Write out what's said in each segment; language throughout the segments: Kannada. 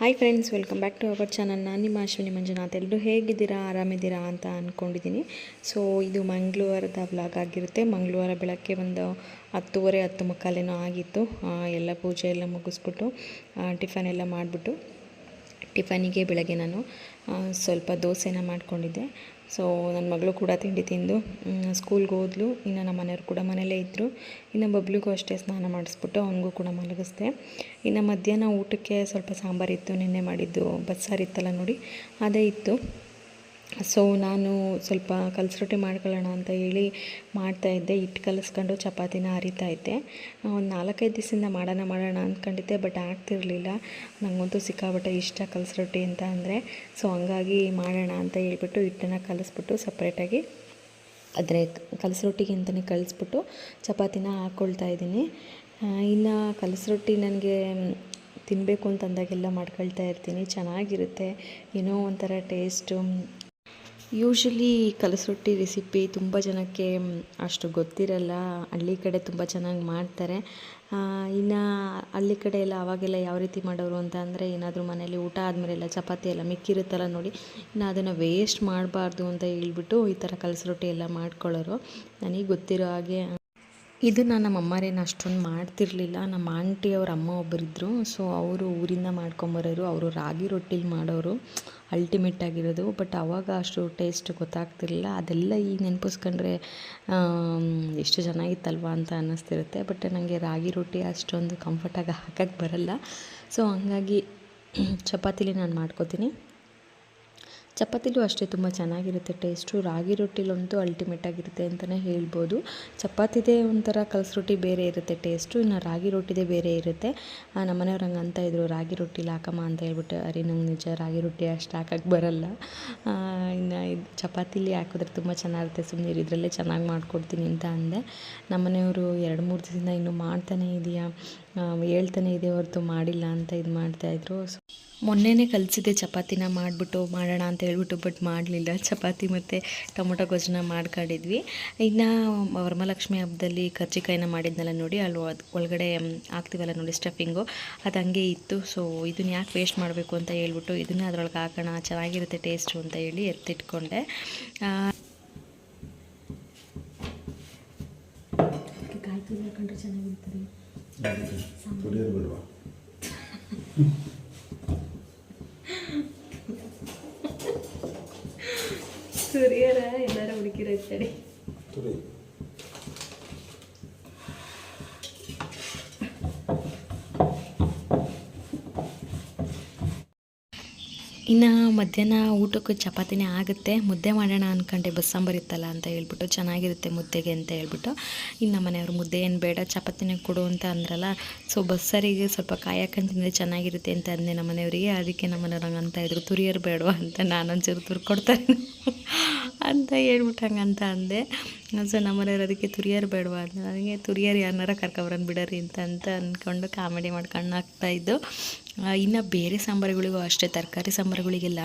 Hi friends welcome back to our channel ನಾನು ನಿಮ್ಮ ಅಶ್ವಿನಿ ಮಂಜುನಾಥ್. ಎಲ್ಲರೂ ಹೇಗಿದ್ದೀರಾ? ಆರಾಮಿದ್ದೀರಾ ಅಂತ ಅಂದ್ಕೊಂಡಿದ್ದೀನಿ ಸೊ ಇದು ಮಂಗಳವಾರದ ಬ್ಲಾಗ್ ಆಗಿರುತ್ತೆ. ಮಂಗಳವಾರ ಬೆಳಗ್ಗೆ ಒಂದು ಹತ್ತುವರೆ, ಹತ್ತು ಮುಕ್ಕಾಲೇನೋ ಆಗಿತ್ತು. ಎಲ್ಲ ಪೂಜೆ ಎಲ್ಲ ಮುಗಿಸ್ಬಿಟ್ಟು ಟಿಫನ್ ಎಲ್ಲ ಮಾಡಿಬಿಟ್ಟು ಟಿಫನಿಗೆ ಬೆಳಗ್ಗೆ ನಾನು ಸ್ವಲ್ಪ ದೋಸೆನ ಮಾಡ್ಕೊಂಡಿದ್ದೆ. ಸೊ ನನ್ನ ಮಗಳು ಕೂಡ ತಿಂಡಿ ತಿಂದು ಸ್ಕೂಲ್ಗೆ ಹೋದ್ಲು. ಇನ್ನು ನಮ್ಮ ಮನೆಯವ್ರು ಕೂಡ ಮನೇಲೇ ಇದ್ದರು ಇನ್ನು ಬಬ್ಲಿಗೂ ಅಷ್ಟೇ ಸ್ನಾನ ಮಾಡಿಸ್ಬಿಟ್ಟು ಅವನಿಗೂ ಕೂಡ ಮಲಗಿಸ್ದೆ. ಇನ್ನು ಮಧ್ಯಾಹ್ನ ಊಟಕ್ಕೆ ಸ್ವಲ್ಪ ಸಾಂಬಾರಿತ್ತು ನಿನ್ನೆ ಮಾಡಿದ್ದು ಬಸ್ಸಾರಿತ್ತಲ್ಲ ನೋಡಿ, ಅದೇ ಇತ್ತು. ಸೊ ನಾನು ಸ್ವಲ್ಪ ಕಲಸು ರೊಟ್ಟಿ ಮಾಡ್ಕೊಳ್ಳೋಣ ಅಂತ ಹೇಳಿ ಮಾಡ್ತಾ ಇದ್ದೆ. ಹಿಟ್ಟು ಕಲಸ್ಕೊಂಡು ಚಪಾತಿನ ಹರಿತಾ ಇದ್ದೆ. ಒಂದು ನಾಲ್ಕೈದು ದಿವಸದಿಂದ ಮಾಡೋಣ ಮಾಡೋಣ ಅಂದ್ಕೊಂಡಿದ್ದೆ ಬಟ್ ಆಗ್ತಿರಲಿಲ್ಲ. ನನಗಂತೂ ಸಿಕ್ಕಾಬಟ್ಟೆ ಇಷ್ಟ ಕಲಸು ರೊಟ್ಟಿ ಅಂತ ಅಂದರೆ. ಸೊ ಹಂಗಾಗಿ ಮಾಡೋಣ ಅಂತ ಹೇಳ್ಬಿಟ್ಟು ಹಿಟ್ಟನ್ನು ಕಲಿಸ್ಬಿಟ್ಟು ಸಪ್ರೇಟಾಗಿ ಆದರೆ ಕಲಸು ರೊಟ್ಟಿಗೆ ಅಂತಲೇ ಕಳಿಸ್ಬಿಟ್ಟು ಚಪಾತಿನ ಹಾಕ್ಕೊಳ್ತಾ ಇದ್ದೀನಿ. ಇನ್ನು ಕಲಸು ರೊಟ್ಟಿ ನನಗೆ ತಿನ್ನಬೇಕು ಅಂತ ಅಂದಾಗೆಲ್ಲ ಮಾಡ್ಕೊಳ್ತಾ ಇರ್ತೀನಿ. ಚೆನ್ನಾಗಿರುತ್ತೆ. ಏನೋ ಒಂಥರ ಟೇಸ್ಟು. ಯೂಶ್ವಲಿ ಕಲಸೊಟ್ಟಿ ರೆಸಿಪಿ ತುಂಬ ಜನಕ್ಕೆ ಅಷ್ಟು ಗೊತ್ತಿರಲ್ಲ. ಹಳ್ಳಿ ಕಡೆ ತುಂಬ ಚೆನ್ನಾಗಿ ಮಾಡ್ತಾರೆ. ಇನ್ನು ಹಳ್ಳಿ ಕಡೆ ಎಲ್ಲ ಆವಾಗೆಲ್ಲ ಯಾವ ರೀತಿ ಮಾಡೋರು ಅಂತ ಅಂದರೆ, ಏನಾದರೂ ಮನೇಲಿ ಊಟ ಆದಮೇಲೆ ಎಲ್ಲ ಚಪಾತಿ ಎಲ್ಲ ಮಿಕ್ಕಿರುತ್ತಲ್ಲ ನೋಡಿ, ಇನ್ನು ಅದನ್ನು ವೇಸ್ಟ್ ಮಾಡಬಾರ್ದು ಅಂತ ಹೇಳ್ಬಿಟ್ಟು ಈ ಥರ ಕಲಸರೊಟ್ಟಿ ಎಲ್ಲ ಮಾಡ್ಕೊಳ್ಳೋರು. ನನಗೆ ಗೊತ್ತಿರೋ ಹಾಗೆ ಇದು ನಮ್ಮ ಅಮ್ಮರೇನು ಅಷ್ಟೊಂದು ಮಾಡ್ತಿರ್ಲಿಲ್ಲ. ನಮ್ಮ ಆಂಟಿ ಅವ್ರ ಅಮ್ಮ ಒಬ್ಬರಿದ್ದರು ಸೊ ಅವರು ಊರಿಂದ ಮಾಡ್ಕೊಂಬರೋರು ಅವರು ರಾಗಿ ರೊಟ್ಟಿಲಿ ಮಾಡೋರು ಅಲ್ಟಿಮೇಟ್ ಆಗಿರೋದು. ಬಟ್ ಅವಾಗ ಅಷ್ಟು ಟೇಸ್ಟ್ ಗೊತ್ತಾಗ್ತಿರಲಿಲ್ಲ. ಅದೆಲ್ಲ ಈಗ ನೆನಪಿಸ್ಕೊಂಡ್ರೆ ಎಷ್ಟು ಚೆನ್ನಾಗಿತ್ತಲ್ವ ಅಂತ ಅನ್ನಿಸ್ತಿರುತ್ತೆ. ಬಟ್ ನನಗೆ ರಾಗಿ ರೊಟ್ಟಿ ಅಷ್ಟೊಂದು ಕಂಫರ್ಟಾಗಿ ಹಾಕಕ್ಕೆ ಬರಲ್ಲ. ಸೊ ಹಂಗಾಗಿ, ಚಪಾತಿಲಿ ನಾನು ಮಾಡ್ಕೋತೀನಿ. ಚಪಾತಿಲೂ ಅಷ್ಟೇ ತುಂಬ ಚೆನ್ನಾಗಿರುತ್ತೆ, ಟೇಸ್ಟು. ರಾಗಿ ರೊಟ್ಟಿಲಂತೂ ಅಲ್ಟಿಮೇಟ್ ಆಗಿರುತ್ತೆ ಅಂತಲೇ ಹೇಳ್ಬೋದು. ಚಪಾತಿದೇ ಒಂಥರ ಕಲಸ ರೊಟ್ಟಿ ಬೇರೆ ಇರುತ್ತೆ, ಟೇಸ್ಟು. ಇನ್ನು ರಾಗಿ ರೊಟ್ಟಿದೇ ಬೇರೆ ಇರುತ್ತೆ. ನಮ್ಮ ಮನೆಯವ್ರು ಹಂಗೆ ಅಂತ ಇದ್ರು. ರಾಗಿ ರೊಟ್ಟಿಲಿ ಹಾಕಮ್ಮ ಅಂತ ಹೇಳ್ಬಿಟ್ಟು, ಅರೆ, ನಂಗೆ ನಿಜ ರಾಗಿ ರೊಟ್ಟಿ ಅಷ್ಟು ಹಾಕಕ್ಕೆ ಬರಲ್ಲ. ಇನ್ನು ಇದು ಚಪಾತಿಲಿ ಹಾಕಿದ್ರೆ ತುಂಬ ಚೆನ್ನಾಗಿರುತ್ತೆ. ಸುಮ್ಮನೆ ಇದರಲ್ಲೇ ಚೆನ್ನಾಗಿ ಮಾಡ್ಕೊಡ್ತೀನಿ ಅಂತ ಅಂದೆ. ನಮ್ಮ ಮನೆಯವರು ಎರಡು ಮೂರು ದಿವಸದಿಂದ ಇನ್ನೂ ಮಾಡ್ತಾನೇ ಇದೆಯಾ. ಹೇಳ್ತಾನೆ ಇದೆ ಹೊರತು ಮಾಡಿಲ್ಲ ಅಂತ ಇದು ಮಾಡ್ತಾಯಿದ್ರು ಮೊನ್ನೆನೇ ಕಲಿಸಿದೆ ಚಪಾತಿನ ಮಾಡಿಬಿಟ್ಟು, ಮಾಡೋಣ ಅಂತ ಹೇಳ್ಬಿಟ್ಟು ಬಟ್ ಮಾಡಲಿಲ್ಲ. ಚಪಾತಿ ಮತ್ತು ಟೊಮೊಟೊ ಗೊಜ್ಜನ ಮಾಡ್ಕೊಂಡಿದ್ವಿ. ಇನ್ನು ವರಮಹಾಲಕ್ಷ್ಮಿ ಹಬ್ಬದಲ್ಲಿ ಕರ್ಜಿಕಾಯಿನ ಮಾಡಿದ್ನಲ್ಲ ನೋಡಿ ಅಲ್ಲಿ ಒಳಗಡೆ ಹಾಕ್ತೀವಲ್ಲ ನೋಡಿ ಸ್ಟಫಿಂಗು ಅದು ಹಂಗೆ ಇತ್ತು. ಸೊ ಇದನ್ನ ಯಾಕೆ ವೇಸ್ಟ್ ಮಾಡಬೇಕು ಅಂತ ಹೇಳ್ಬಿಟ್ಟು ಇದನ್ನೇ ಅದರೊಳಗೆ ಹಾಕೋಣ, ಚೆನ್ನಾಗಿರುತ್ತೆ ಟೇಸ್ಟು ಅಂತ ಹೇಳಿ ಎತ್ತಿಟ್ಕೊಂಡೆ. ಕಾಯಿ ತುರಿ ಹಾಕೊಂಡ್ರೆ ಚೆನ್ನಾಗಿರ್ತಾರೆ ತುರಿಯೋದು ಬಿಡುವ ಸೂರ್ಯರ ಎಲ್ಲರೂ ಹುಡುಕಿರ್ತಾರೆ ತುರಿ ಇನ್ನು ಮಧ್ಯಾಹ್ನ ಊಟಕ್ಕೆ ಚಪಾತಿನೇ ಆಗುತ್ತೆ. ಮುದ್ದೆ ಮಾಡೋಣ ಅಂದ್ಕೊಂಡೆ ಬಸ್ಸಾಂಬಾರ್ ಇತ್ತಲ್ಲ ಅಂತ ಹೇಳ್ಬಿಟ್ಟು, ಚೆನ್ನಾಗಿರುತ್ತೆ ಮುದ್ದೆಗೆ ಅಂತ ಹೇಳ್ಬಿಟ್ಟು. ಇನ್ನು ಮನೆಯವರು ಮುದ್ದೆ ಏನು ಬೇಡ, ಚಪಾತಿನೇ ಕೊಡು ಅಂತ ಅಂದ್ರಲ್ಲ ಸೊ ಬಸ್ಸರಿಗೆ ಸ್ವಲ್ಪ ಕಾಯಕ್ಕಂತ ಚೆನ್ನಾಗಿರುತ್ತೆ ಅಂತ ಅಂದೆ ನಮ್ಮ ಮನೆಯವರಿಗೆ. ಅದಕ್ಕೆ ನಮ್ಮ ಮನೆಯವ್ರು ಅಂತ ಇದ್ರು, ತುರಿಯರು ಬೇಡವಾ? ಅಂತ ನಾನೊಂಚೂರು ಚೂರು ತುರ್ಕೊಡ್ತಾರೆ ಅಂತ ಹೇಳ್ಬಿಟ್ಟು ಹಂಗಂತ ಅಂದೆ. ಸೊ ನಮ್ಮ ಮನೆಯವ್ರು ಅದಕ್ಕೆ ತುರಿಯರು ಬೇಡವಾ ಅಂತ. ನನಗೆ ತುರಿಯರು ಯಾರನ್ನಾರ ಕರ್ಕೊಬರನ್ ಬಿಡರಿ ಅಂತ ಅಂತ ಅಂದ್ಕೊಂಡು ಕಾಮಿಡಿ ಮಾಡ್ಕೊಂಡು ಹಾಕ್ತಾಯಿದ್ದು ಇನ್ನು ಬೇರೆ ಸಾಂಬಾರುಗಳಿಗೂ ಅಷ್ಟೇ, ತರಕಾರಿ ಸಾಂಬಾರುಗಳಿಗೆಲ್ಲ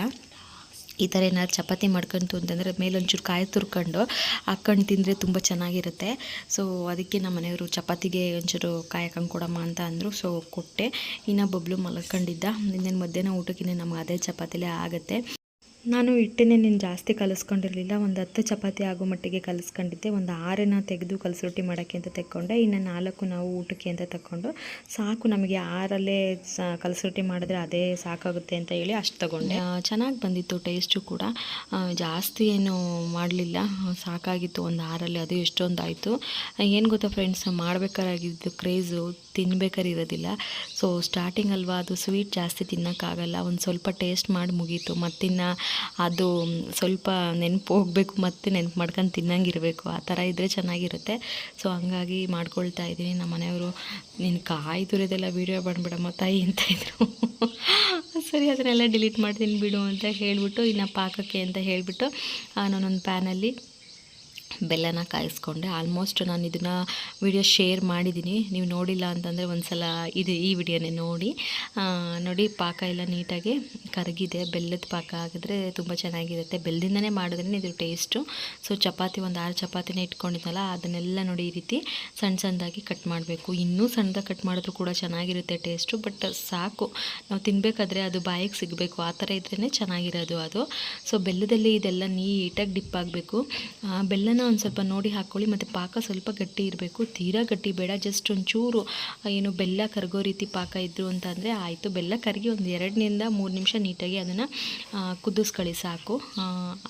ಈ ಥರ ಏನಾದ್ರು ಚಪಾತಿ ಮಾಡ್ಕೊಂತು ಅಂತಂದರೆ ಮೇಲೊಂಚೂರು ಕಾಯಿ ತುರ್ಕೊಂಡು ಹಾಕ್ಕೊಂಡು ತಿಂದರೆ ತುಂಬ ಚೆನ್ನಾಗಿರುತ್ತೆ. ಸೊ ಅದಕ್ಕೆ ನಮ್ಮ ಮನೆಯವರು ಚಪಾತಿಗೆ ಒಂಚೂರು ಕಾಯಿ ಹಾಕೊಂಡು ಕೊಡಮ್ಮ ಅಂತ ಅಂದರು. ಸೊ ಕೊಟ್ಟೆ. ಇನ್ನು ಬಬ್ಲು ಮಲ್ಕೊಂಡಿದ್ದ. ಇನ್ನೇನು ಮಧ್ಯಾಹ್ನ ಊಟಕ್ಕಿಂತ ನಮ್ಗೆ ಅದೇ ಚಪಾತಿಲೇ ಆಗುತ್ತೆ. ನಾನು ಹಿಟ್ಟನ್ನೇ ನೀನು ಜಾಸ್ತಿ ಕಲಿಸ್ಕೊಂಡಿರಲಿಲ್ಲ, ಒಂದು ಹತ್ತು ಚಪಾತಿ ಆಗೋ ಮಟ್ಟಿಗೆ ಕಲಿಸ್ಕೊಂಡಿದ್ದೆ, ಒಂದು ಆರೇನ ತೆಗೆದು ಕಲಸು ರೊಟ್ಟಿ ಮಾಡೋಕ್ಕೆ ಅಂತ ತೆಕ್ಕೊಂಡೆ, ಇನ್ನು ನಾಲ್ಕು ನಾವು ಊಟಕ್ಕೆ ಅಂತ ತಗೊಂಡು ಸಾಕು ನಮಗೆ ಆರಲ್ಲೇ ಸ ಕಲಸರೊಟ್ಟಿ ಮಾಡಿದ್ರೆ ಅದೇ ಸಾಕಾಗುತ್ತೆ ಅಂತ ಹೇಳಿ ಅಷ್ಟು ತಗೊಂಡೆ. ಚೆನ್ನಾಗಿ ಬಂದಿತ್ತು, ಟೇಸ್ಟು ಕೂಡ. ಜಾಸ್ತಿ ಏನು ಮಾಡಲಿಲ್ಲ, ಸಾಕಾಗಿತ್ತು, ಒಂದು ಆರಲ್ಲಿ ಅದು ಎಷ್ಟೊಂದು ಆಯಿತು ಏನು ಗೊತ್ತಾ ಫ್ರೆಂಡ್ಸ್, ಮಾಡಬೇಕಾಗಿದ್ದು ಕ್ರೇಜು ತಿನ್ಬೇಕಾರೆ ಇರೋದಿಲ್ಲ. ಸೊ ಸ್ಟಾರ್ಟಿಂಗ್ ಅಲ್ವಾ ಅದು ಸ್ವೀಟ್ ಜಾಸ್ತಿ ತಿನ್ನೋಕ್ಕಾಗಲ್ಲ, ಒಂದು ಸ್ವಲ್ಪ ಟೇಸ್ಟ್ ಮಾಡಿ ಮುಗೀತು. ಮತ್ತಿನ್ನು ಅದು ಸ್ವಲ್ಪ ನೆನಪು ಹೋಗಬೇಕು ಮತ್ತು ನೆನಪು ಮಾಡ್ಕೊಂಡು ತಿನ್ನಂಗಿರಬೇಕು. ಆ ಥರ ಇದ್ದರೆ ಚೆನ್ನಾಗಿರುತ್ತೆ. ಸೊ, ಹಂಗಾಗಿ ಮಾಡ್ಕೊಳ್ತಾ ಇದ್ದೀನಿ. ನಮ್ಮ ಮನೆಯವರು, ನೀನು ಕಾಯಿ ತುರಿದೆಲ್ಲ ವೀಡಿಯೋ ಬಂದ್ಬಿಡಮ್ಮ ತಾಯಿ ಅಂತ ಇದ್ರು. ಸರಿ, ಅದನ್ನೆಲ್ಲ ಡಿಲೀಟ್ ಮಾಡ್ತೀನಿ ಬಿಡು ಅಂತ ಹೇಳಿಬಿಟ್ಟು, ಇನ್ನು ಪಾಕಕ್ಕೆ ಅಂತ ಹೇಳಿಬಿಟ್ಟು ನಾನೊಂದು ಪ್ಯಾನಲ್ಲಿ ಬೆಲ್ಲನ ಕಾಯಿಸ್ಕೊಂಡೆ. ಆಲ್ಮೋಸ್ಟ್ ನಾನು ಇದನ್ನು ವಿಡಿಯೋ ಶೇರ್ ಮಾಡಿದ್ದೀನಿ ನೀವು ನೋಡಿಲ್ಲ ಅಂತಂದರೆ ಒಂದು ಸಲ ಇದು ಈ ವಿಡಿಯೋನೇ ನೋಡಿ. ನೋಡಿ ಪಾಕ ಎಲ್ಲ ನೀಟಾಗಿ ಕರಗಿದೆ. ಬೆಲ್ಲದ ಪಾಕ ಆಗಿದ್ರೆ ತುಂಬ ಚೆನ್ನಾಗಿರುತ್ತೆ. ಬೆಲ್ಲದಿಂದನೇ ಮಾಡಿದ್ರೆ ಇದು ಟೇಸ್ಟು ಸೊ ಚಪಾತಿ ಒಂದು ಆರು ಚಪಾತಿನೇ ಇಟ್ಕೊಂಡಿದ್ನಲ್ಲ, ಅದನ್ನೆಲ್ಲ ನೋಡಿ ಈ ರೀತಿ ಸಣ್ಣ ಸಣ್ಣದಾಗಿ ಕಟ್ ಮಾಡಬೇಕು. ಇನ್ನೂ ಸಣ್ಣದಾಗಿ ಕಟ್ ಮಾಡಿದ್ರು ಕೂಡ ಚೆನ್ನಾಗಿರುತ್ತೆ ಟೇಸ್ಟು ಬಟ್ ಸಾಕು. ನಾವು ತಿನ್ನಬೇಕಾದ್ರೆ ಅದು ಬಾಯಿಗೆ ಸಿಗಬೇಕು. ಆ ಥರ ಇದ್ರೇ ಚೆನ್ನಾಗಿರೋದು ಅದು. ಸೊ ಬೆಲ್ಲದಲ್ಲಿ ಇದೆಲ್ಲ ನೀಟಾಗಿ ಡಿಪ್ ಆಗಬೇಕು. ಬೆಲ್ಲನ ಒಂದು ಸ್ವಲ್ಪ ನೋಡಿ ಹಾಕ್ಕೊಳ್ಳಿ ಮತ್ತು ಪಾಕ ಸ್ವಲ್ಪ ಗಟ್ಟಿ ಇರಬೇಕು. ತೀರಾ ಗಟ್ಟಿ ಬೇಡ. ಜಸ್ಟ್ ಒಂಚೂರು ಏನು ಬೆಲ್ಲ ಕರಗೋ ರೀತಿ ಪಾಕ ಇದ್ದರು ಅಂತ ಅಂದರೆ ಆಯಿತು. ಬೆಲ್ಲ ಕರಗಿ ಒಂದು ಎರಡರಿಂದ ಮೂರು ನಿಮಿಷ ನೀಟಾಗಿ ಅದನ್ನು ಕುದಿಸ್ಕೊಳ್ಳಿ ಸಾಕು.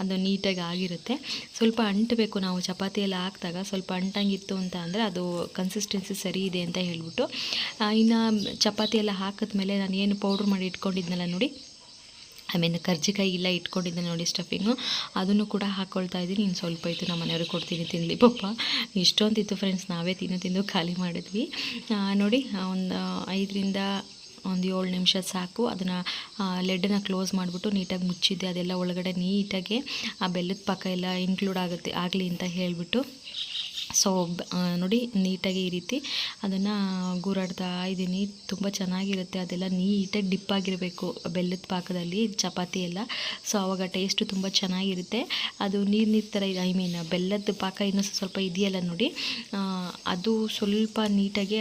ಅದು ನೀಟಾಗಿ ಆಗಿರುತ್ತೆ. ಸ್ವಲ್ಪ ಅಂಟಬೇಕು ನಾವು. ಚಪಾತಿಯೆಲ್ಲ ಹಾಕಿದಾಗ ಸ್ವಲ್ಪ ಅಂಟಂಗಿತ್ತು ಅಂತ ಅಂದರೆ ಅದು ಕನ್ಸಿಸ್ಟೆನ್ಸಿ ಸರಿ ಇದೆ ಅಂತ ಹೇಳ್ಬಿಟ್ಟು ಇನ್ನು ಚಪಾತಿ ಎಲ್ಲ ಹಾಕಿದ್ಮೇಲೆ ನಾನು ಏನು ಪೌಡ್ರ್ ಮಾಡಿ ಇಟ್ಕೊಂಡಿದ್ನಲ್ಲ ನೋಡಿ. ಐ ಮೀನ್ ಕರ್ಜಿಕಾಯಿ ಇಲ್ಲ ಇಟ್ಕೊಂಡಿದ್ದೆ ನೋಡಿ ಸ್ಟಫಿಂಗು ಅದನ್ನು ಕೂಡ ಹಾಕ್ಕೊಳ್ತಾ ಇದ್ದೀನಿ. ಇನ್ನು ಸ್ವಲ್ಪ ಇತ್ತು, ನಮ್ಮ ಮನೆಯವ್ರಿಗೆ ಕೊಡ್ತೀನಿ ತಿನ್ನಲಿ ಪಪ್ಪ, ಇಷ್ಟೊಂದಿತ್ತು ಫ್ರೆಂಡ್ಸ್ ನಾವೇ ತಿನ್ನು, ತಿಂದು ಖಾಲಿ ಮಾಡಿದ್ವಿ. ನೋಡಿ ಒಂದು ಐದರಿಂದ ಒಂದು ಏಳು ನಿಮಿಷ ಸಾಕು. ಅದನ್ನು ಲೆಡ್ಡನ್ನು ಕ್ಲೋಸ್ ಮಾಡಿಬಿಟ್ಟು ನೀಟಾಗಿ ಮುಚ್ಚಿದ್ದೆ. ಅದೆಲ್ಲ ಒಳಗಡೆ ನೀಟಾಗಿ, ಆ, ಬೆಲ್ಲದ ಪಕ್ಕ ಎಲ್ಲ ಇನ್ಕ್ಲೂಡ್ ಆಗುತ್ತೆ, ಆಗಲಿ ಅಂತ ಹೇಳಿಬಿಟ್ಟು. ಸೊ ನೋಡಿ ನೀಟಾಗಿ ಈ ರೀತಿ ಅದನ್ನು ಗೂರಾಡ್ತಾ ಇದ್ದೀನಿ. ತುಂಬ ಚೆನ್ನಾಗಿರುತ್ತೆ. ಅದೆಲ್ಲ ನೀಟಾಗಿ ಡಿಪ್ಪಾಗಿರಬೇಕು ಬೆಲ್ಲದ ಪಾಕದಲ್ಲಿ, ಚಪಾತಿ ಎಲ್ಲ. ಸೊ ಆವಾಗ ಟೇಸ್ಟು ತುಂಬ ಚೆನ್ನಾಗಿರುತ್ತೆ. ಅದು ನೀರು ನೀರು ಥರ ಐ ಮೀನ್ ಬೆಲ್ಲದ ಪಾಕ ಇನ್ನೂ ಸ್ವಲ್ಪ ಇದೆಯಲ್ಲ ನೋಡಿ. ಅದು ಸ್ವಲ್ಪ ನೀಟಾಗಿ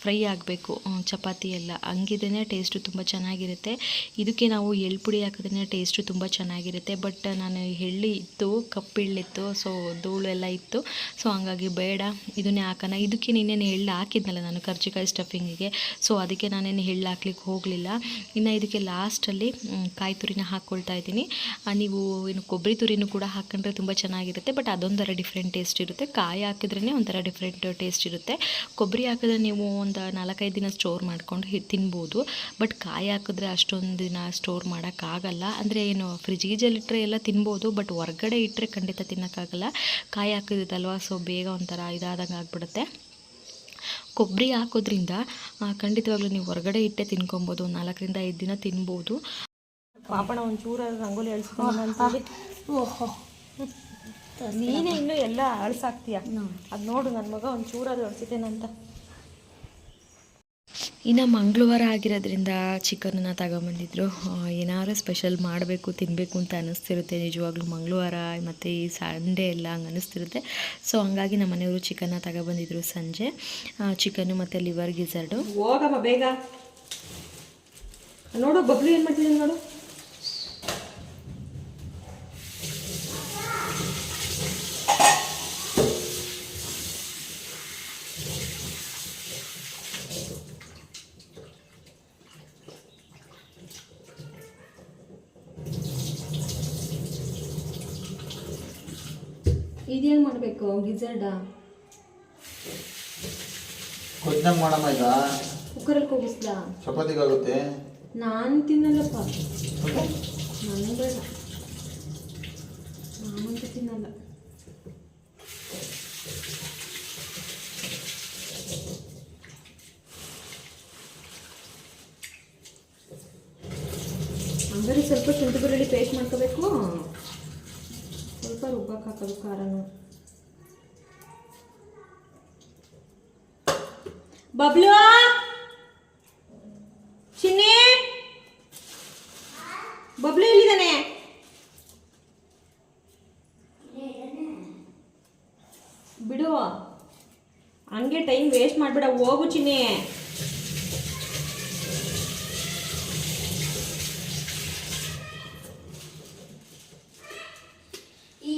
ಫ್ರೈ ಆಗಬೇಕು ಚಪಾತಿ ಎಲ್ಲ. ಹಂಗಿದ್ರೆ ಟೇಸ್ಟು ತುಂಬ ಚೆನ್ನಾಗಿರುತ್ತೆ. ಇದಕ್ಕೆ ನಾವು ಎಳ್ಳು ಪುಡಿ ಹಾಕಿದ್ರೆ ಟೇಸ್ಟು ತುಂಬ ಚೆನ್ನಾಗಿರುತ್ತೆ. ಬಟ್ ನಾನು ಎಳ್ಳು ಇತ್ತು, ಕಪ್ಪಿಳ್ಳಿತ್ತು, ಸೊ ಧೂಳು ಎಲ್ಲ ಇತ್ತು. ಸೊ, ಹಂಗಾಗಿ ಬೇಡ, ಇದನ್ನೇ ಹಾಕೋಣ. ಇದಕ್ಕೆ ನೀನೇನು ಎಳ್ಳು ಹಾಕಿದ್ನಲ್ಲ ನಾನು ಕರ್ಜಿಕಾಯಿ ಸ್ಟಫಿಂಗಿಗೆ ಸೊ ಅದಕ್ಕೆ ನಾನೇನು ಎಳ್ಳು ಹಾಕ್ಲಿಕ್ಕೆ ಹೋಗಲಿಲ್ಲ. ಇನ್ನು ಇದಕ್ಕೆ ಲಾಸ್ಟಲ್ಲಿ ಕಾಯಿ ತುರಿನ ಹಾಕ್ಕೊಳ್ತಾ ಇದ್ದೀನಿ. ನೀವು ಇನ್ನು ಕೊಬ್ಬರಿ ತುರಿನೂ ಕೂಡ ಹಾಕೊಂಡ್ರೆ ತುಂಬ ಚೆನ್ನಾಗಿರುತ್ತೆ ಬಟ್ ಅದೊಂಥರ ಡಿಫ್ರೆಂಟ್ ಟೇಸ್ಟ್ ಇರುತ್ತೆ. ಕಾಯಿ ಹಾಕಿದ್ರೇ ಒಂಥರ ಡಿಫ್ರೆಂಟ್ ಟೇಸ್ಟ್ ಇರುತ್ತೆ. ಕೊಬ್ಬರಿ ಹಾಕಿದ್ರೆ ನೀವು ಒಂದು ನಾಲ್ಕೈದು ದಿನ ಸ್ಟೋರ್ ಮಾಡಿಕೊಂಡು ತಿನ್ಬೋದು. ಬಟ್ ಕಾಯಿ ಹಾಕಿದ್ರೆ ಅಷ್ಟೊಂದು ದಿನ ಸ್ಟೋರ್ ಮಾಡೋಕ್ಕಾಗಲ್ಲ. ಅಂದರೆ ಏನು ಫ್ರಿಜ್ ಗೀಜಲ್ಲಿಟ್ಟರೆ ಎಲ್ಲ ತಿನ್ಬೋದು ಬಟ್ ಹೊರ್ಗಡೆ ಇಟ್ಟರೆ ಖಂಡಿತ ತಿನ್ನೋಕ್ಕಾಗಲ್ಲ. ಕಾಯಿ ಹಾಕಿದ್ದಲ್ವಾ? ಸೊ ಬೇಗ ಒಂಥರ ಇದಾದಂಗೆ ಆಗಿಬಿಡುತ್ತೆ. ಕೊಬ್ಬರಿ ಹಾಕೋದ್ರಿಂದ ಖಂಡಿತವಾಗ್ಲೂ ನೀವು ಹೊರಗಡೆ ಇಟ್ಟೆ ತಿನ್ಕೊಬೋದು. ಒಂದು ನಾಲ್ಕರಿಂದ ಐದು ದಿನ ತಿನ್ಬೋದು. ಪಾಪಣ ಒಂಚೂರ ರಂಗೋಲಿ ಓಹೋ. ನೀನೇ ಇನ್ನೂ ಎಲ್ಲ ಅಳ್ಸಾಕ್ತೀಯ? ಅದು ನೋಡು ನನ್ನ ಮಗ ಒಂಚೂರ ಅದು ಅಳಿಸಿದ್ದೇನಂತ. ಇನ್ನು ಮಂಗಳವಾರ ಆಗಿರೋದ್ರಿಂದ ಚಿಕನನ್ನು ತಗೊಂಬಂದಿದ್ರು. ಏನಾದ್ರೂ ಸ್ಪೆಷಲ್ ಮಾಡಬೇಕು ತಿನ್ನಬೇಕು ಅಂತ ಅನ್ನಿಸ್ತಿರುತ್ತೆ ನಿಜವಾಗ್ಲೂ ಮಂಗಳವಾರ ಮತ್ತು ಈ ಸಂಡೇ ಎಲ್ಲ ಹಂಗೆ ಅನ್ನಿಸ್ತಿರುತ್ತೆ ಸೊ ಹಂಗಾಗಿ ನಮ್ಮ ಮನೆಯವರು ಚಿಕನ್ನ ತಗೊಬಂದಿದ್ರು ಸಂಜೆ. ಚಿಕನ್ನು ಮತ್ತು ಲಿವರ್ ಗಿಝರ್ಡು ಹೋಗಮ್ಮ ಬೇಗ. ನೋಡು, ಬಬ್ಲು ಏನು ಮಾಡ್ತಿದ್ದೀನಿ ನೋಡು. ಇದೇನು ಮಾಡಬೇಕು ಗಿಜರ್ಡ? ಕೊಚ್ಚಂಗೆ ಮಾಡಮ್ಮ ಈಗ? ಕುಕ್ಕರಲ್ಲಿ ಕೂಗಿಸ್ಲಾ? ಚಪಾತಿಗಾಗುತ್ತೆ ನಾನು ತಿನ್ನಲ್ಲಪ್ಪ. ನನಗೆ ಬೇಡ ನಾನಂತೂ ತಿನ್ನಲ್ಲ ಹಂಗಾರೆ ಸ್ವಲ್ಪ ಶುಂಠಿ ಬೆಳ್ಳುಳ್ಳಿ ಪೇಸ್ಟ್ ಮಾಡ್ಕೋಬೇಕು ಸ್ವಲ್ಪ ಹಾಕೋದು ಖಾರನು ಬಬ್ಲು! ಚಿನ್ನಿ! ಬಬ್ಲು ಎಲ್ಲಿದ್ದಾನೆ? ಬಿಡು. ಹಂಗೆ ಟೈಮ್ ವೇಸ್ಟ್ ಮಾಡ್ಬೇಡ. ಹೋಗು ಚಿನ್ನಿ.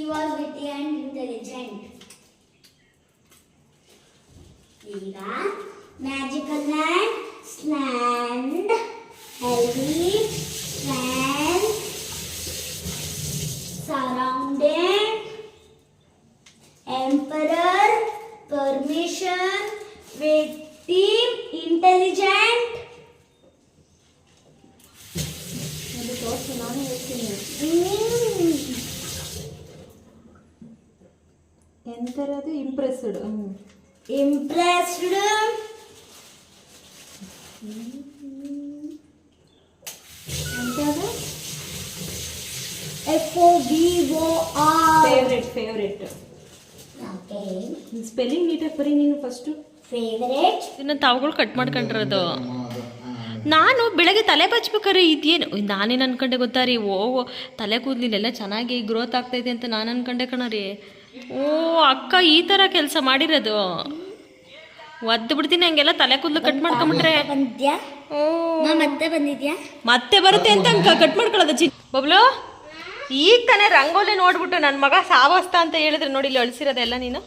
He was witty and intelligent. These are magical F O V O R. Favourite favourite Okay. Spelling ನೀಟಾಗಿ ಬರೀ ನೀನು ಫಸ್ಟು ಫೇವ್ರೆಟ್ ಇದನ್ನ ತಾವುಗಳು ಕಟ್ ಮಾಡ್ಕೊಂಡಿರೋದು ನಾನು ಬೆಳಗ್ಗೆ ತಲೆ ಬಚ್ಬೇಕಾರೆ ಇದೇನು ನಾನೇನು ಅನ್ಕೊಂಡೆ ಗೊತ್ತಾ ರೀ? ಓ ಓ, ತಲೆ ಕೂದಲಿಲ್ಲ ಚೆನ್ನಾಗಿ ಗ್ರೋತ್ ಆಗ್ತೈತೆ ಅಂತ ನಾನು ಅನ್ಕೊಂಡೆ ಕಣ ರೀ. ಓ ಅಕ್ಕ ಈ ಥರ ಕೆಲಸ ಮಾಡಿರೋದು. ಒದ್ದು ಬಿಡ್ತೀನಿ ಹಂಗೆಲ್ಲ ತಲೆ ಕೂದಲು ಕಟ್ ಮಾಡ್ಕೊಂಬಿಟ್ರೆ. ಓ. ಮತ್ತೆ ಬಂದಿದ್ಯಾ? ಮತ್ತೆ ಬರುತ್ತೆ ಅಂತ ಕಟ್ ಮಾಡ್ಕೊಳ್ಳೋದು ಚಿ ಬಬ್ಲು? ಈಗ ತಾನೇ ರಂಗೋಲಿ ನೋಡ್ಬಿಟ್ಟು ನನ್ನ ಮಗ ಸಾವಸ್ತ ಅಂತ ಹೇಳಿದ್ರೆ ನೋಡಿ ಇಲ್ಲಿ ಅಳಿಸಿರೋದೆಲ್ಲ ನೀನು?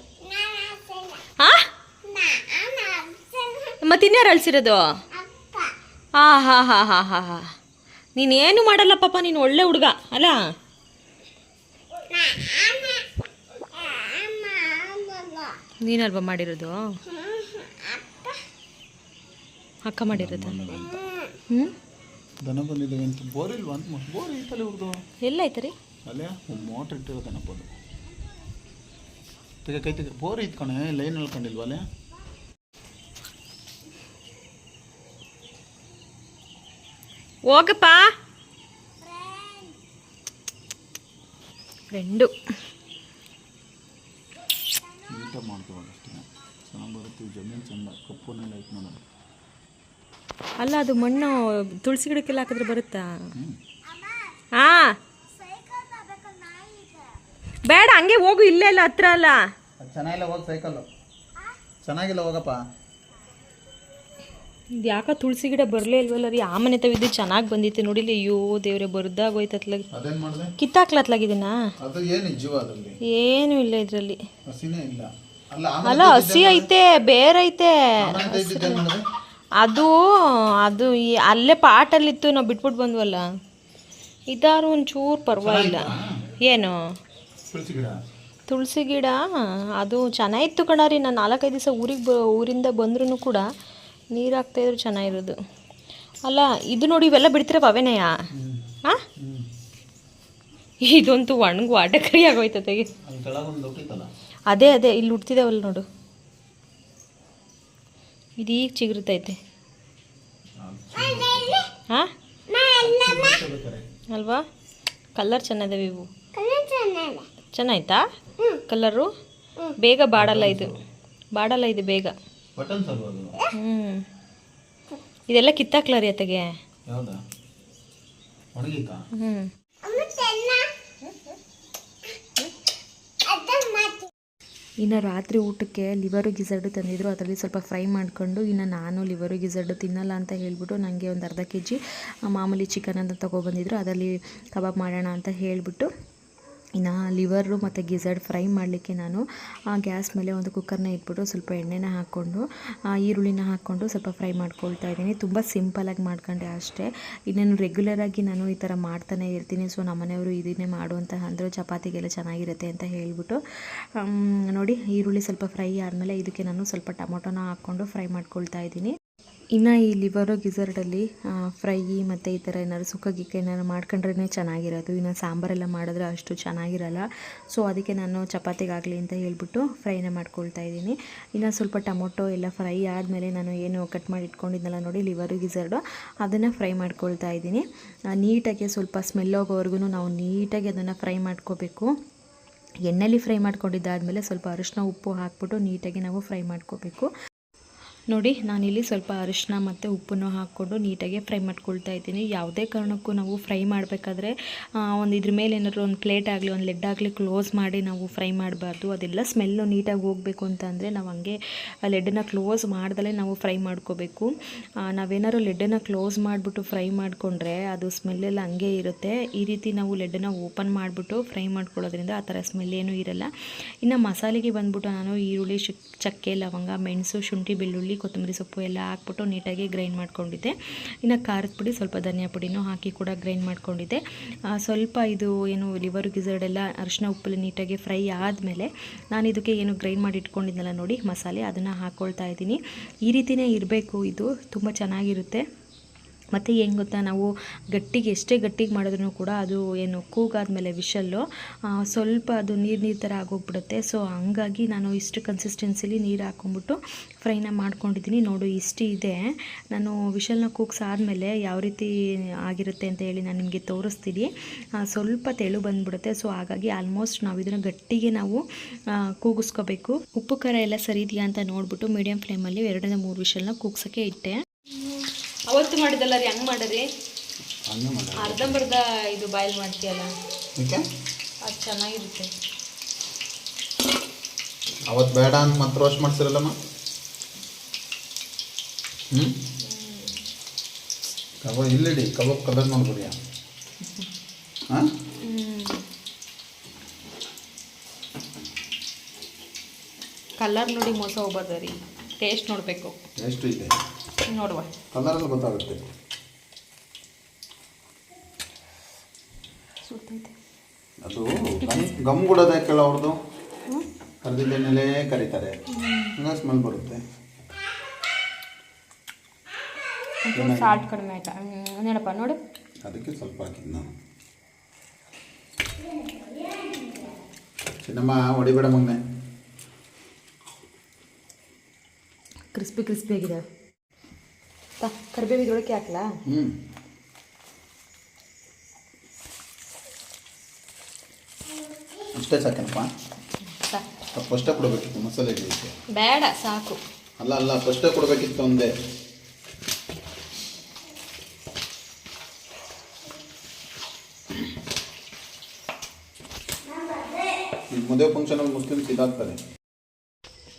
ಹಾ ಮತ್ತಿನ್ಯಾರು ಅಳಿಸಿರೋದು? ಹಾ ಹಾ ಹಾ ಹಾ ಹಾ ಹಾ. ನೀನೇನು ಮಾಡಲ್ಲ ಪಾಪ ನೀನು ಒಳ್ಳೆ ಹುಡುಗ ಅಲ್ಲ? ನೀನಲ್ವಾ ಮಾಡಿರೋದು? ಅಕ್ಕ ಮಾಡಿರೋದು? ಹ್ಞೂ ದನ ಬಂದಿದ್ದಾವೆ ಅಂತ ಬೋರ್ ಇಲ್ವಾ ಅಂತ ಬೋರ್ ಐತಲ್ಲ ತಲೆ ಹುಡ್ದು ಎಲ್ಲ ಐತೆ ರೀ ಅಲ್ಲೇ ಮೋಟ್ರ್ ಇಟ್ಟಿರೋ ದನ ಬಂದು ತೆಗೆ ಕೈ ತೆಗೆ. ಬೋರ್ ಇತ್ಕಣೆ ಲೈನ್ ಹೇಳ್ಕೊಂಡಿಲ್ವಾ ಅಲ್ಲೇ? ಹೋಗಪ್ಪ. ಫ್ರೆಂಡು. ನೀಟಾಗಿ ಮಾಡ್ಕೋಬೇಕು ಅಷ್ಟೇ ಚೆನ್ನಾಗಿ ಬರುತ್ತೆ ಜಮೀನು ಚೆಂದ. ಕಪ್ಪು ನೆಲ ಐತೆ ಮಾಡೋದು ಅಲ್ಲ ಅದು ಮಣ್ಣು ತುಳಸಿ ಗಿಡಕ್ಕೆಲ್ಲ ಹಾಕಿದ್ರೆ ಬರುತ್ತಾ? ಹಾ ಬೇಡ ಹಂಗೆ ಹೋಗು ಇಲ್ಲೇ ಇಲ್ಲ ಹತ್ರ ಅಲ್ಲ. ಚೆನ್ನಾಗಿಲ್ಲ ಹೋಗಿ ಸೈಕಲ್ಲು ಚೆನ್ನಾಗಿಲ್ಲ ಹೋಗಪ್ಪ. ಇದು ಯಾಕ ತುಳಸಿ ಗಿಡ ಬರಲೇ ಇಲ್ವಲ್ಲ ರೀ? ಆ ಮನೆ ತವಿದ್ದು ಚೆನ್ನಾಗಿ ಬಂದಿತ್ತು ನೋಡಿಲಿ ಅಯ್ಯೋ ದೇವ್ರೆ ಬರ್ದಾಗೋಯ್ತತ್ಲಾಗ ಅದೇನು ಮಾಡಿದೆ? ಕಿತ್ತಾಕ್ಲತ್ಲಾಗಿದ್ದೀನ ಅದು ಏನು ಜೀವ ಅದರಲ್ಲಿ? ಏನೂ ಇಲ್ಲ ಇದರಲ್ಲಿ. ಹಸಿನೇ ಇಲ್ಲ. ಅಲ್ಲ ಅಲ್ಲ ಹಸಿ ಐತೆ ಇದ್ದಿದ್ದೇನು ಮಾಡಿದೆ? ಅದು ಅದು ಈ ಅಲ್ಲೇ ಪಾಟಲ್ಲಿತ್ತು ನಾವು ಬಿಟ್ಬಿಟ್ಟು ಬಂದ್ವಲ್ಲ. ಇದಾರು ಒಂಚೂರು ಪರವಾಗಿಲ್ಲ. ಏನು? ತುಳಸಿ ಗಿಡ? ಅದು ಚೆನ್ನಾಗಿತ್ತು ಕಣ ರೀ. ನಾನು ನಾಲ್ಕೈದು ದಿವಸ ಊರಿಗೆ ಬ ಊರಿಂದ ಬಂದ್ರೂ ಕೂಡ ನೀರು ಹಾಕ್ತಾಯಿದ್ರು ಚೆನ್ನಾಗಿರೋದು. ಅಲ್ಲ ಇದು ನೋಡಿ ಇವೆಲ್ಲ ಬಿಡ್ತಿರಪ್ಪ ಅವೇನೆಯ? ಹಾಂ ಇದಂತೂ ಒಣಗು ಆಟಕರಿ ಆಗೋಯ್ತತೆಗೆ ಅದೇ ಅದೇ ಇಲ್ಲಿ ಹುಡ್ತಿದ್ದಾವಲ್ಲ ನೋಡು. ಇದೀಗ ಚಿಗುರ್ತೈತೆ. ಹಾಂ? ಅಲ್ವಾ? ಕಲ್ಲರ್ ಚೆನ್ನಾಗಿದಾವೆ ಇವು ಚೆನ್ನಾಯ್ತಾ? ಕಲರು ಬೇಗ ಬಾಡಲ್ಲ ಇದು. ಬಾಡಲ್ಲ ಇದು ಬೇಗ. ಹ್ಞೂ ಇದೆಲ್ಲ ಕಿತ್ತಾಕ್ಲಾರಿ ಅತ್ತಗೆ. ಹ್ಞೂ ಇನ್ನು ರಾತ್ರಿ ಊಟಕ್ಕೆ ಲಿವರು ಗಿಝರ್ಡು ತಂದಿದ್ರು. ಅದರಲ್ಲಿ ಸ್ವಲ್ಪ ಫ್ರೈ ಮಾಡಿಕೊಂಡು ಇನ್ನು ನಾನು ಲಿವರು ಗಿಝರ್ಡು ತಿನ್ನಲ್ಲ ಅಂತ ಹೇಳಿಬಿಟ್ಟು ನನಗೆ ಒಂದು ಅರ್ಧ ಕೆ ಜಿ ಮಾಮೂಲಿ ಚಿಕನ್ ಅಂತ ತೊಗೊಬಂದಿದ್ರು. ಅದರಲ್ಲಿ ಕಬಾಬ್ ಮಾಡೋಣ ಅಂತ ಹೇಳಿಬಿಟ್ಟು ಇನ್ನು ಲಿವರು ಮತ್ತು ಗಿಝರ್ಡ್ ಫ್ರೈ ಮಾಡಲಿಕ್ಕೆ ನಾನು ಆ ಗ್ಯಾಸ್ ಮೇಲೆ ಒಂದು ಕುಕ್ಕರ್ನ ಇಟ್ಬಿಟ್ಟು ಸ್ವಲ್ಪ ಎಣ್ಣೆನ ಹಾಕ್ಕೊಂಡು ಈರುಳ್ಳಿನ ಹಾಕ್ಕೊಂಡು ಸ್ವಲ್ಪ ಫ್ರೈ ಮಾಡ್ಕೊಳ್ತಾ ಇದ್ದೀನಿ. ತುಂಬ ಸಿಂಪಲಾಗಿ ಮಾಡ್ಕೊಂಡೆ ಅಷ್ಟೇ. ಇನ್ನೇನು ರೆಗ್ಯುಲರಾಗಿ ನಾನು ಈ ಥರ ಮಾಡ್ತಾನೆ ಇರ್ತೀನಿ. ಸೊ ನಮ್ಮನೆಯವರು ಇದನ್ನೇ ಮಾಡು ಅಂತ ಅಂದರು ಚಪಾತಿಗೆಲ್ಲ ಚೆನ್ನಾಗಿರುತ್ತೆ ಅಂತ ಹೇಳಿಬಿಟ್ಟು ನೋಡಿ ಈರುಳ್ಳಿ ಸ್ವಲ್ಪ ಫ್ರೈ ಆದಮೇಲೆ ಇದಕ್ಕೆ ನಾನು ಸ್ವಲ್ಪ ಟೊಮೊಟೊನ ಹಾಕ್ಕೊಂಡು ಫ್ರೈ ಮಾಡ್ಕೊಳ್ತಾ ಇದ್ದೀನಿ. ಇನ್ನು ಈ ಲಿವರು ಗಿಝರ್ಡಲ್ಲಿ ಫ್ರೈ ಮತ್ತು ಈ ಥರ ಏನಾದ್ರು ಸುಕ್ಕ ಗಿಕ್ಕ ಏನಾದ್ರು ಮಾಡ್ಕೊಂಡ್ರೇ ಚೆನ್ನಾಗಿರೋದು. ಇನ್ನು ಸಾಂಬಾರೆಲ್ಲ ಮಾಡಿದ್ರೆ ಅಷ್ಟು ಚೆನ್ನಾಗಿರಲ್ಲ. ಸೊ ಅದಕ್ಕೆ ನಾನು ಚಪಾತಿಗಾಗಲಿ ಅಂತ ಹೇಳ್ಬಿಟ್ಟು ಫ್ರೈನ ಮಾಡ್ಕೊಳ್ತಾ ಇದ್ದೀನಿ. ಇನ್ನು ಸ್ವಲ್ಪ ಟೊಮೊಟೊ ಎಲ್ಲ ಫ್ರೈ ಆದಮೇಲೆ ನಾನು ಏನು ಕಟ್ ಮಾಡಿ ಇಟ್ಕೊಂಡಿದ್ನಲ್ಲ ನೋಡಿ ಲಿವರು ಗಿಝರ್ಡು ಅದನ್ನು ಫ್ರೈ ಮಾಡ್ಕೊಳ್ತಾ ಇದ್ದೀನಿ. ನೀಟಾಗಿ ಸ್ವಲ್ಪ ಸ್ಮೆಲ್ ಹೋಗೋವರೆಗೂ ನಾವು ನೀಟಾಗಿ ಅದನ್ನು ಫ್ರೈ ಮಾಡ್ಕೋಬೇಕು. ಎಣ್ಣೆಲಿ ಫ್ರೈ ಮಾಡ್ಕೊಂಡಿದ್ದಾದಮೇಲೆ ಸ್ವಲ್ಪ ಅರಿಶಿನ, ಉಪ್ಪು ಹಾಕ್ಬಿಟ್ಟು ನೀಟಾಗಿ ನಾವು ಫ್ರೈ ಮಾಡ್ಕೋಬೇಕು. ನೋಡಿ, ನಾನಿಲ್ಲಿ ಸ್ವಲ್ಪ ಅರಿಶಿನ ಮತ್ತು ಉಪ್ಪನ್ನು ಹಾಕ್ಕೊಂಡು ನೀಟಾಗಿ ಫ್ರೈ ಮಾಡ್ಕೊಳ್ತಾ ಇದ್ದೀನಿ. ಯಾವುದೇ ಕಾರಣಕ್ಕೂ ನಾವು ಫ್ರೈ ಮಾಡಬೇಕಾದ್ರೆ ಒಂದು ಇದ್ರ ಮೇಲೆ ಏನಾದರೂ ಒಂದು ಪ್ಲೇಟ್ ಆಗಲಿ, ಒಂದು ಲೆಡ್ ಆಗಲಿ ಕ್ಲೋಸ್ ಮಾಡಿ ನಾವು ಫ್ರೈ ಮಾಡಬಾರ್ದು. ಅದೆಲ್ಲ ಸ್ಮೆಲ್ಲು ನೀಟಾಗಿ ಹೋಗಬೇಕು ಅಂತಂದರೆ ನಾವು ಹಂಗೆ ಲೆಡ್ಡನ್ನು ಕ್ಲೋಸ್ ಮಾಡ್ದಲೇ ನಾವು ಫ್ರೈ ಮಾಡ್ಕೋಬೇಕು. ನಾವೇನಾದ್ರು ಲೆಡ್ಡನ್ನು ಕ್ಲೋಸ್ ಮಾಡಿಬಿಟ್ಟು ಫ್ರೈ ಮಾಡಿಕೊಂಡ್ರೆ ಅದು ಸ್ಮೆಲ್ಲೆಲ್ಲ ಹಂಗೆ ಇರುತ್ತೆ. ಈ ರೀತಿ ನಾವು ಲೆಡ್ಡನ್ನು ಓಪನ್ ಮಾಡಿಬಿಟ್ಟು ಫ್ರೈ ಮಾಡ್ಕೊಳ್ಳೋದ್ರಿಂದ ಆ ಥರ ಸ್ಮೆಲ್ ಏನೂ ಇರಲ್ಲ. ಇನ್ನು ಮಸಾಲೆಗೆ ಬಂದ್ಬಿಟ್ಟು ನಾನು ಈರುಳ್ಳಿ ಚಕ್ಕೆ, ಲವಂಗ, ಮೆಣಸು, ಶುಂಠಿ, ಬೆಳ್ಳುಳ್ಳಿ ಕೊತ್ತಂಬರಿ ಸೊಪ್ಪು ಎಲ್ಲ ಹಾಕ್ಬಿಟ್ಟು ನೀಟಾಗಿ ಗ್ರೈಂಡ್ ಮಾಡ್ಕೊಂಡಿದ್ದೆ. ಇನ್ನು ಖಾರದ ಪುಡಿ ಸ್ವಲ್ಪ ಧನಿಯಾ ಪುಡಿನೂ ಹಾಕಿ ಕೂಡ ಗ್ರೈಂಡ್ ಮಾಡ್ಕೊಂಡಿದ್ದೆ. ಸ್ವಲ್ಪ ಇದು ಏನು ಲಿವರ್ ಗಿಝರ್ಡ್ ಎಲ್ಲ ಅರಿಶಿನ ಉಪ್ಪಲ್ಲಿ ನೀಟಾಗಿ ಫ್ರೈ ಆದಮೇಲೆ ನಾನು ಇದಕ್ಕೆ ಏನು ಗ್ರೈಂಡ್ ಮಾಡಿ ಇಟ್ಕೊಂಡಿದ್ದೆಲ್ಲ ನೋಡಿ ಮಸಾಲೆ, ಅದನ್ನು ಹಾಕ್ಕೊಳ್ತಾ ಇದ್ದೀನಿ. ಈ ರೀತಿಯೇ ಇರಬೇಕು ಇದು, ತುಂಬ ಚೆನ್ನಾಗಿರುತ್ತೆ. ಮತ್ತು ಏನು ಗೊತ್ತಾ, ನಾವು ಗಟ್ಟಿಗೆ, ಎಷ್ಟೇ ಗಟ್ಟಿಗೆ ಮಾಡಿದ್ರೂ ಕೂಡ ಅದು ಏನು ಕೂಗಾದ್ಮೇಲೆ ವಿಷಲ್ಲು ಸ್ವಲ್ಪ ಅದು ನೀರು ನೀರು ಥರ ಆಗೋಗ್ಬಿಡುತ್ತೆ. ಸೊ ಹಂಗಾಗಿ ನಾನು ಇಷ್ಟು ಕನ್ಸಿಸ್ಟೆನ್ಸಿಲಿ ನೀರು ಹಾಕ್ಕೊಂಬಿಟ್ಟು ಫ್ರೈನ ಮಾಡ್ಕೊಂಡಿದ್ದೀನಿ ನೋಡು, ಇಷ್ಟು ಇದೆ. ನಾನು ವಿಷಲ್ನ ಕೂಗ್ಸಾದ್ಮೇಲೆ ಯಾವ ರೀತಿ ಆಗಿರುತ್ತೆ ಅಂತ ಹೇಳಿ ನಾನು ನಿಮಗೆ ತೋರಿಸ್ತೀನಿ. ಸ್ವಲ್ಪ ತೆಳು ಬಂದ್ಬಿಡುತ್ತೆ. ಸೊ ಹಾಗಾಗಿ ಆಲ್ಮೋಸ್ಟ್ ನಾವು ಇದನ್ನು ಗಟ್ಟಿಗೆ ನಾವು ಕೂಗಿಸ್ಕೋಬೇಕು. ಉಪ್ಪು ಖಾರ ಎಲ್ಲ ಸರಿ ಇದೆಯಾ ಅಂತ ನೋಡ್ಬಿಟ್ಟು ಮೀಡಿಯಂ ಫ್ಲೇಮಲ್ಲಿ ಎರಡರಿಂದ ಮೂರು ವಿಷಲ್ನ ಕೂಗ್ಸೋಕ್ಕೆ ಇಟ್ಟೆ. ಅವತ್ತು ಮಾಡಿದಲ್ಲ ರೀ ಹಂಗೆ ಮಾಡರಿ ಅರ್ಧಂಬರ್ಧ ಇದು ಬಾಯ್ಲ್ ಮಾಡ್ತೀಯಲ್ಲ? ಅದು ಚೆನ್ನಾಗಿರುತ್ತೆ. ಅವತ್ತು ಬೇಡ ಅಂತ ಮತ್ತೆ ರೋಸ್ಟ್ ಮಾಡ್ಸಿರಲ್ಲಮ್ಮ? ಹ್ಞೂ ಕಬಾಬ್ ಇಲ್ಲಿಡಿ ಕಬಾಬ್ ಕಲರ್ ನೋಡ್ಬಿಡಿ ಹಾಂ? ಕಲರ್ ನೋಡಿ ಮೋಸ ಹೋಗ್ಬಾರ್ದು ರೀ ಟೇಸ್ಟ್ ನೋಡಬೇಕು. ಎಷ್ಟು ಇದೆ. ನೋಡುವ. ಕಲರಲ್ಲಿ ಗೊತ್ತಾಗುತ್ತೆ. ಅದು ಗಮ್ ಗುಡದ ಅವ್ರದ್ದು ಕರೆದಿದ್ದೆಣ್ಣೆಲೇ ಕರೀತಾರೆ. ಹಂಗ ಸ್ಮೆಲ್ ಬರುತ್ತೆ. ಸಾಲ್ಟ್ ಕಡಿಮೆ ಆಯ್ತಾ? ನೋಡಪ್ಪ ನೋಡು. ಅದಕ್ಕೆ ಸ್ವಲ್ಪ ಹಾಕಿದ್ದು ನಾನು ಚಿನ್ನಮ್ಮ ಹೊಡಿಬೇಡ ಮಗನೆ ಕ್ರಿಸ್ಪಿ ಕ್ರಿಸ್ಪಿ ಆಗಿದೆ. ಕರಿಬೇವು ಇದ್ರೊಳಕ್ಕೆ ಹಾಕ್ಲಾ? ಹ್ಞೂ ಅಷ್ಟೇ ಸಾಕೇನಪ್ಪ. ಫಸ್ಟೇ ಕೊಡಬೇಕಿತ್ತು ಮಸಾಲೆ ಹಿಡಿಯೋಕ್ಕೆ ಬೇಡ ಸಾಕು. ಅಲ್ಲ ಅಲ್ಲ ಫಸ್ಟೇ ಕೊಡಬೇಕಿತ್ತು ಒಂದೇ. ಮದುವೆ ಫಂಕ್ಷನಲ್ಲಿ ಮುಸ್ಲಿಮ್ಸ್ ಇದಾಗ್ತಾರೆ.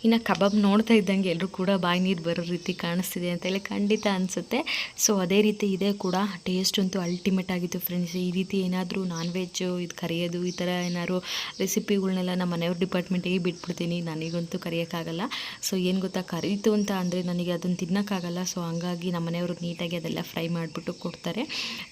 ಇನ್ನು ಕಬಾಬ್ ನೋಡ್ತಾ ಇದ್ದಂಗೆ ಎಲ್ಲರೂ ಕೂಡ ಬಾಯಿ ನೀರು ಬರೋ ರೀತಿ ಕಾಣಿಸ್ತಿದೆ ಅಂತ ಹೇಳಿ ಖಂಡಿತ ಅನಿಸುತ್ತೆ. ಸೊ ಅದೇ ರೀತಿ ಇದೆ ಕೂಡ. ಟೇಸ್ಟ್ ಅಂತೂ ಅಲ್ಟಿಮೇಟ್ ಆಗಿತ್ತು ಫ್ರೆಂಡ್ಸ್ ಈ ರೀತಿ ಏನಾದರೂ ನಾನ್ ವೆಜ್ಜು ಇದು ಕರೆಯೋದು, ಈ ಥರ ಏನಾದ್ರು ರೆಸಿಪಿಗಳನ್ನೆಲ್ಲ ನಮ್ಮ ಮನೆಯವ್ರ ಡಿಪಾರ್ಟ್ಮೆಂಟಿಗೆ ಬಿಟ್ಬಿಡ್ತೀನಿ. ನನಗಂತೂ ಕರೆಯೋಕ್ಕಾಗಲ್ಲ. ಸೊ ಏನು ಗೊತ್ತಾ? ಕರೀತು ಅಂತ ಅಂದರೆ ನನಗೆ ಅದನ್ನು ತಿನ್ನೋಕ್ಕಾಗಲ್ಲ. ಸೊ ಹಂಗಾಗಿ ನಮ್ಮ ಮನೆಯವರು ನೀಟಾಗಿ ಅದೆಲ್ಲ ಫ್ರೈ ಮಾಡಿಬಿಟ್ಟು ಕೊಡ್ತಾರೆ.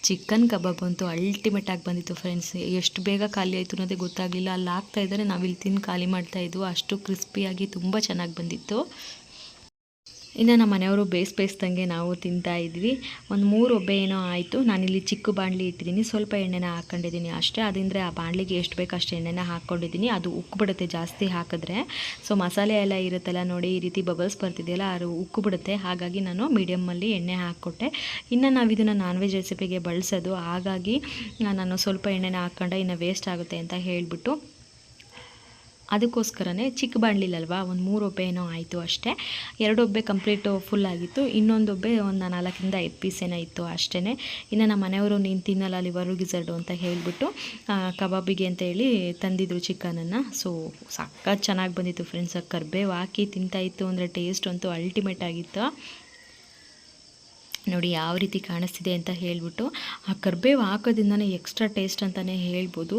ಚಿಕನ್ ಕಬಾಬ್ ಅಂತೂ ಅಲ್ಟಿಮೇಟ್ ಆಗಿ ಬಂದಿತ್ತು ಫ್ರೆಂಡ್ಸ್ ಎಷ್ಟು ಬೇಗ ಖಾಲಿ ಆಯಿತು ಅನ್ನೋದೇ ಗೊತ್ತಾಗಲಿಲ್ಲ. ಅಲ್ಲಿ ಹಾಕ್ತಾ ಇದ್ದಾರೆ. ನಾವಿಲ್ಲಿ ತಿಂದು ಖಾಲಿ ಮಾಡ್ತಾ ಇದ್ವು. ಅಷ್ಟು ಕ್ರಿಸ್ಪಿಯಾಗಿ ತುಂಬ ಚೆನ್ನಾಗಿ ಬಂದಿತ್ತು. ಇನ್ನು ನಮ್ಮ ಮನೆಯವರು ಬೇಸ್ ಬೇಯಿಸ್ದಂಗೆ ನಾವು ತಿಂತಾ ಇದ್ವಿ. ಒಂದು ಮೂರು ಒಬ್ಬೆ ಏನೋ ಆಯಿತು. ನಾನಿಲ್ಲಿ ಚಿಕ್ಕ ಬಾಣಲಿ ಇಟ್ಟಿದ್ದೀನಿ ಸ್ವಲ್ಪ ಎಣ್ಣೆನ ಹಾಕ್ಕೊಂಡಿದ್ದೀನಿ ಅಷ್ಟೇ. ಅದಿಂದರೆ ಆ ಬಾಣಲಿಗೆ ಎಷ್ಟು ಬೇಕು ಅಷ್ಟು ಎಣ್ಣೆನ ಹಾಕ್ಕೊಂಡಿದ್ದೀನಿ ಅದು ಉಕ್ಕಿಬಿಡುತ್ತೆ ಜಾಸ್ತಿ ಹಾಕಿದ್ರೆ. ಸೊ ಮಸಾಲೆ ಎಲ್ಲ ಇರುತ್ತಲ್ಲ ನೋಡಿ, ಈ ರೀತಿ ಬಬಲ್ಸ್ ಬರ್ತಿದೆಯಲ್ಲ, ಅದು ಉಕ್ಬಿಡುತ್ತೆ ಹಾಗಾಗಿ ನಾನು ಮೀಡಿಯಮ್ಮಲ್ಲಿ ಎಣ್ಣೆ ಹಾಕ್ಕೊಟ್ಟೆ. ಇನ್ನು ನಾವು ಇದನ್ನು ನಾನ್ ವೆಜ್ ರೆಸಿಪಿಗೆ ಬಳಸೋದು. ಹಾಗಾಗಿ ನಾನು ಸ್ವಲ್ಪ ಎಣ್ಣೆನ ಹಾಕ್ಕೊಂಡೆ ಇನ್ನು ವೇಸ್ಟ್ ಆಗುತ್ತೆ ಅಂತ ಹೇಳಿಬಿಟ್ಟು. ಅದಕ್ಕೋಸ್ಕರನೇ ಚಿಕ್ಕ ಬಾಣಲಿಲಲ್ವಾ? ಒಂದು ಮೂರು ಒಬ್ಬೆ ಏನೋ ಆಯಿತು ಅಷ್ಟೇ. ಎರಡು ಒಬ್ಬೆ ಕಂಪ್ಲೀಟು ಫುಲ್ ಆಗಿತ್ತು. ಇನ್ನೊಂದು ಒಬ್ಬೆ ಒಂದು ನಾಲ್ಕರಿಂದ ಐದು ಪೀಸ್ ಏನೋ ಇತ್ತು ಅಷ್ಟೇ ಇನ್ನು ನಮ್ಮ ಮನೆಯವರು ನೀನು ತಿನ್ನಲ್ಲ ಲಿವರು ಗಿಝರ್ಡು ಅಂತ ಹೇಳಿಬಿಟ್ಟು ಕಬಾಬಿಗೆ ಅಂತ ಹೇಳಿ ತಂದಿದ್ರು ಚಿಕನನ್ನು. ಸೊ ಸಖತ್ ಚೆನ್ನಾಗಿ ಬಂದಿತ್ತು ಫ್ರೆಂಡ್ಸ್ ಕರ್ಬೇವು ಹಾಕಿ ತಿಂತಾಯಿತ್ತು ಅಂದರೆ ಟೇಸ್ಟ್ ಅಂತೂ ಅಲ್ಟಿಮೇಟ್ ಆಗಿತ್ತು. ನೋಡಿ ಯಾವ ರೀತಿ ಕಾಣಿಸ್ತಿದೆ ಅಂತ ಹೇಳಿಬಿಟ್ಟು ಆ ಕರ್ಬೇವು ಹಾಕೋದ್ರಿಂದನೇ ಎಕ್ಸ್ಟ್ರಾ ಟೇಸ್ಟ್ ಅಂತಲೇ ಹೇಳ್ಬೋದು.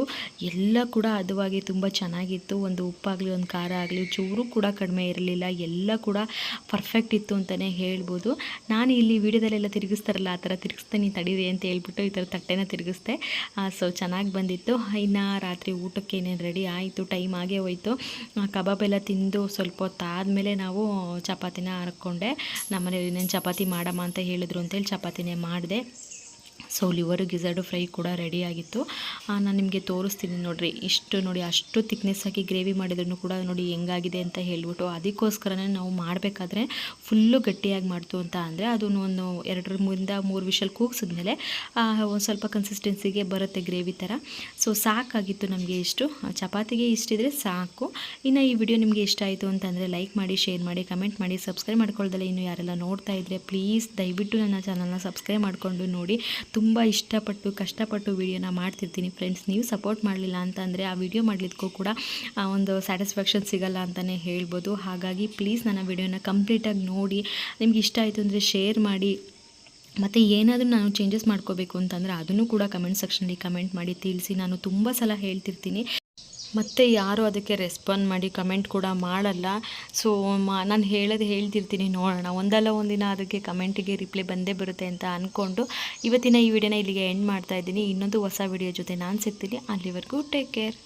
ಎಲ್ಲ ಕೂಡ ಅದುವಾಗಿ ತುಂಬ ಚೆನ್ನಾಗಿತ್ತು. ಒಂದು ಉಪ್ಪಾಗಲಿ, ಒಂದು ಖಾರ ಆಗಲಿ, ಚೂರು ಕೂಡ ಕಡಿಮೆ ಇರಲಿಲ್ಲ. ಎಲ್ಲ ಕೂಡ ಪರ್ಫೆಕ್ಟ್ ಇತ್ತು ಅಂತಲೇ ಹೇಳ್ಬೋದು. ನಾನು ಇಲ್ಲಿ ವಿಡಿಯೋದಲ್ಲೆಲ್ಲ ತಿರುಗಿಸ್ತಾರಲ್ಲ, ಆ ಥರ ತಿರುಗಿಸ್ತೀನಿ ತಡೀರಿ ಅಂತ ಹೇಳ್ಬಿಟ್ಟು ಈ ಥರ ತಟ್ಟೆನ ತಿರುಗಿಸ್ದೆ. ಸೊ ಚೆನ್ನಾಗಿ ಬಂದಿತ್ತು. ಇನ್ನು ರಾತ್ರಿ ಊಟಕ್ಕೆ ಏನೇನು ರೆಡಿ ಆಯಿತು ಟೈಮ್ ಆಗೇ ಹೋಯಿತು. ಕಬಾಬ್ ಎಲ್ಲ ತಿಂದು ಸ್ವಲ್ಪ ಹೊತ್ತಾದಮೇಲೆ ನಾವು ಚಪಾತಿನ ಹರ್ಕೊಂಡೆ ನಮ್ಮನೇಲಿ ಇನ್ನೇನು ಚಪಾತಿ ಮಾಡಮ್ಮ ಅಂತ ಹೇಳಿದ್ರು ಅಂತೇಳಿ ಚಪಾತಿನೇ ಮಾಡಿದೆ. ಸೊ ಲಿವರು ಗಿಝರ್ಡು ಫ್ರೈ ಕೂಡ ರೆಡಿಯಾಗಿತ್ತು ನಾನು ನಿಮಗೆ ತೋರಿಸ್ತೀನಿ ನೋಡಿರಿ. ಇಷ್ಟು ನೋಡಿ, ಅಷ್ಟು ತಿಕ್ನೆಸ್ ಹಾಕಿ ಗ್ರೇವಿ ಮಾಡಿದ್ರು ಕೂಡ ನೋಡಿ ಹೆಂಗಾಗಿದೆ ಅಂತ ಹೇಳ್ಬಿಟ್ಟು ಅದಕ್ಕೋಸ್ಕರನೇ ನಾವು ಮಾಡಬೇಕಾದ್ರೆ ಫುಲ್ಲು ಗಟ್ಟಿಯಾಗಿ ಮಾಡ್ತು ಅಂತ ಅಂದರೆ ಅದನ್ನು ಒಂದು ಎರಡರ ಮೂರಿಂದ ಮೂರು ವಿಷಲ್ ಕೂಗಿಸಿದ್ಮೇಲೆ ಒಂದು ಸ್ವಲ್ಪ ಕನ್ಸಿಸ್ಟೆನ್ಸಿಗೆ ಬರುತ್ತೆ ಗ್ರೇವಿ ಥರ ಸೊ ಸಾಕಾಗಿತ್ತು ನಮಗೆ ಇಷ್ಟು. ಚಪಾತಿಗೆ ಇಷ್ಟಿದ್ರೆ ಸಾಕು. ಇನ್ನು ಈ ವಿಡಿಯೋ ನಿಮಗೆ ಇಷ್ಟ ಆಯಿತು ಅಂತಂದರೆ ಲೈಕ್ ಮಾಡಿ ಶೇರ್ ಮಾಡಿ ಕಮೆಂಟ್ ಮಾಡಿ ಸಬ್ಸ್ಕ್ರೈಬ್ ಮಾಡ್ಕೊಳ್ದಲ್ಲ ಇನ್ನು ಯಾರೆಲ್ಲ ನೋಡ್ತಾ ಇದ್ದರೆ ಪ್ಲೀಸ್ ದಯವಿಟ್ಟು ನನ್ನ ಚಾನಲ್ನ ಸಬ್ಸ್ಕ್ರೈಬ್ ಮಾಡಿಕೊಂಡು ನೋಡಿ. ತುಂಬ ಇಷ್ಟಪಟ್ಟು, ಕಷ್ಟಪಟ್ಟು ವಿಡಿಯೋನ ಮಾಡ್ತಿರ್ತೀನಿ ಫ್ರೆಂಡ್ಸ್ ನೀವು ಸಪೋರ್ಟ್ ಮಾಡಲಿಲ್ಲ ಅಂತಂದರೆ ಆ ವಿಡಿಯೋ ಮಾಡಲಿಕ್ಕೂ ಕೂಡ ಒಂದು ಸ್ಯಾಟಿಸ್ಫ್ಯಾಕ್ಷನ್ ಸಿಗಲ್ಲ ಅಂತಲೇ ಹೇಳ್ಬೋದು. ಹಾಗಾಗಿ ಪ್ಲೀಸ್ ನನ್ನ ವಿಡಿಯೋನ ಕಂಪ್ಲೀಟಾಗಿ ನೋಡಿ. ನಿಮ್ಗೆ ಇಷ್ಟ ಆಯಿತು ಅಂದರೆ ಶೇರ್ ಮಾಡಿ. ಮತ್ತು ಏನಾದರೂ ನಾನು ಚೇಂಜಸ್ ಮಾಡ್ಕೋಬೇಕು ಅಂತಂದರೆ ಅದನ್ನು ಕೂಡ ಕಮೆಂಟ್ ಸೆಕ್ಷನಲ್ಲಿ ಕಮೆಂಟ್ ಮಾಡಿ ತಿಳಿಸಿ. ನಾನು ತುಂಬ ಸಲ ಹೇಳ್ತಿರ್ತೀನಿ. ಮತ್ತು ಯಾರು ಅದಕ್ಕೆ ರೆಸ್ಪಾಂಡ್ ಮಾಡಿ ಕಮೆಂಟ್ ಕೂಡ ಮಾಡಲ್ಲ. ಸೊ ನಾನು ಹೇಳೋದು ಹೇಳ್ತಿರ್ತೀನಿ ನೋಡೋಣ. ಒಂದಲ್ಲ ಒಂದಿನ ಅದಕ್ಕೆ ಕಮೆಂಟಿಗೆ ರಿಪ್ಲೈ ಬಂದೇ ಬರುತ್ತೆ ಅಂತ ಅಂದ್ಕೊಂಡು ಇವತ್ತಿನ ಈ ವಿಡಿಯೋನ ಇಲ್ಲಿಗೆ ಎಂಡ್ ಮಾಡ್ತಾ ಇದ್ದೀನಿ. ಇನ್ನೊಂದು ಹೊಸ ವಿಡಿಯೋ ಜೊತೆ ನಾನು ಸಿಗ್ತೀನಿ. ಅಲ್ಲಿವರೆಗೂ ಟೇಕ್ ಕೇರ್